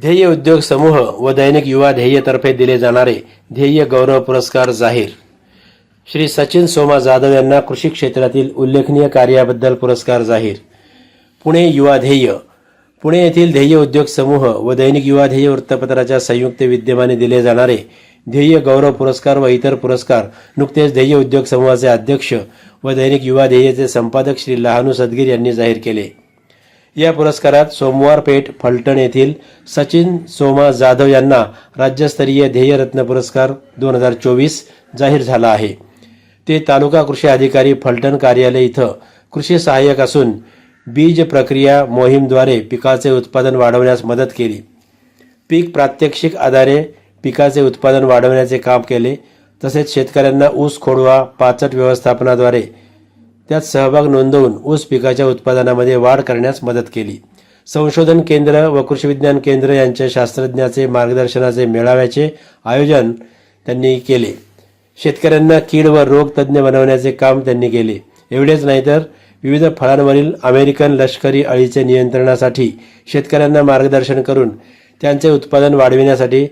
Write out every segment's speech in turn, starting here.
ध्येय उद्योग समूह व दैनिक युवा ध्येयतर्फे दिले जाणारे ध्येय गौरव पुरस्कार जाहीर. श्री सचिन सोमा जाधव यांना कृषी क्षेत्रातील उल्लेखनीय कार्याबद्दल पुरस्कार जाहीर. पुणे युवा ध्येय. पुणे येथील ध्येय उद्योग समूह व दैनिक युवा ध्येय वृत्तपत्राच्या संयुक्त विद्यमाने दिले जाणारे ध्येय गौरव पुरस्कार व इतर पुरस्कार नुकतेच ध्येय उद्योग समूहाचे अध्यक्ष व दैनिक युवा ध्येयचे संपादक श्री लहानू सदगीर यांनी जाहीर केले. या पुरस्कारात सोमवार पेठ फलटण येथील सचिन सोमा जाधव यांना राज्यस्तरीय ध्येयरत्न पुरस्कार दोन हजार चोवीस जाहीर झाला आहे. ते तालुका कृषी अधिकारी फलटण कार्यालय इथं कृषी सहाय्यक असून बीज प्रक्रिया मोहीमद्वारे पिकाचे उत्पादन वाढवण्यास मदत केली. पीक प्रात्यक्षिक आधारे पिकाचे उत्पादन वाढवण्याचे काम केले. तसेच शेतकऱ्यांना ऊस खोडवा पाचट व्यवस्थापनाद्वारे त्यात सहभाग नोंदवून ऊस पिकाच्या उत्पादनामध्ये वाढ करण्यास मदत केली. संशोधन केंद्र व कृषी विज्ञान केंद्र यांच्या शास्त्रज्ञाचे मार्गदर्शनाचे मेळाव्याचे आयोजन त्यांनी केले. शेतकऱ्यांना कीड व रोग तज्ज्ञ बनवण्याचे काम त्यांनी केले. एवढेच नाही तर विविध फळांवरील अमेरिकन लष्करी अळीचे नियंत्रणासाठी शेतकऱ्यांना मार्गदर्शन करून त्यांचे उत्पादन वाढविण्यासाठी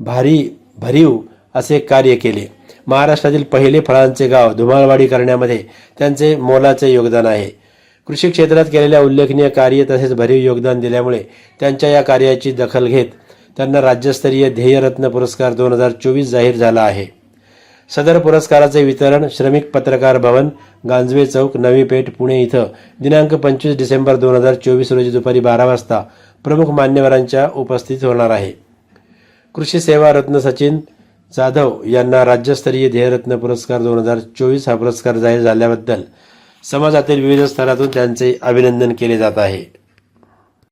भारी भरीव असे कार्य केले. महाराष्ट्रातील पहिले फळांचे गाव धुमाळवाडी करण्यामध्ये त्यांचे मोलाचे योगदान आहे. कृषी क्षेत्रात केलेल्या उल्लेखनीय कार्य तसेच भरीव योगदान दिल्यामुळे त्यांच्या या कार्याची दखल घेत त्यांना राज्यस्तरीय ध्येयरत्न पुरस्कार दोन हजार चोवीस जाहीर झाला आहे. सदर पुरस्काराचे वितरण श्रमिक पत्रकार भवन गांजवे चौक नवी पेठ पुणे इथं दिनांक पंचवीस डिसेंबर दोन हजार चोवीस रोजी दुपारी बारा वाजता प्रमुख मान्यवरांच्या उपस्थित होणार आहे. कृषी सेवा रत्न सचिन जाधव यांना राज्यस्तरीय ध्येयरत्न पुरस्कार दोन हजार चोवीस हा पुरस्कार जाहीर झाल्याबद्दल समाजातील विविध स्तरातून त्यांचे अभिनंदन केले जात आहे.